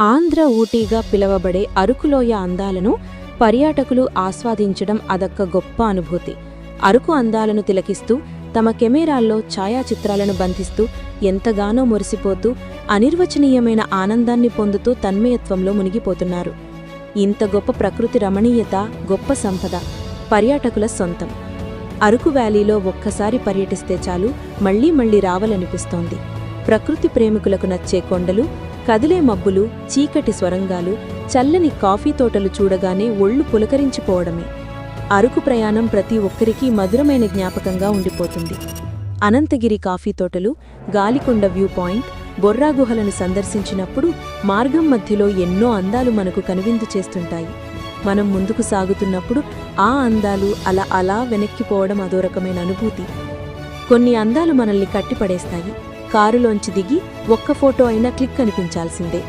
ఆంధ్ర ఊటీగా పిలవబడే అరకులోయ అందాలను పర్యాటకులు ఆస్వాదించడం అదొక్క గొప్ప అనుభూతి. అరకు అందాలను తిలకిస్తూ తమ కెమెరాల్లో ఛాయాచిత్రాలను బంధిస్తూ ఎంతగానో మురిసిపోతూ అనిర్వచనీయమైన ఆనందాన్ని పొందుతూ తన్మయత్వంలో మునిగిపోతున్నారు. ఇంత గొప్ప ప్రకృతి రమణీయత గొప్ప సంపద పర్యాటకుల సొంతం. అరకు వ్యాలీలో ఒక్కసారి పర్యటిస్తే చాలు మళ్ళీ మళ్ళీ రావాలనిపిస్తోంది. ప్రకృతి ప్రేమికులకు నచ్చే కొండలు కదిలే మబ్బులు చీకటి స్వరంగాలు చల్లని కాఫీ తోటలు చూడగానే ఒళ్ళు పులకరించిపోవడమే. అరకు ప్రయాణం ప్రతి ఒక్కరికి మధురమైన జ్ఞాపకంగా ఉండిపోతుంది. అనంతగిరి కాఫీ తోటలు గాలికొండ వ్యూ పాయింట్ బొర్రా గుహలను సందర్శించినప్పుడు మార్గం మధ్యలో ఎన్నో అందాలు మనకు కనువిందు చేస్తుంటాయి. మనం ముందుకు సాగుతున్నప్పుడు ఆ అందాలు అలా అలా వెనక్కిపోవడం అదో రకమైన అనుభూతి. కొన్ని అందాలు మనల్ని కట్టిపడేస్తాయి. కారులోంచి దిగి ఒక్క ఫోటో అయినా క్లిక్ అనిపించాల్సిందే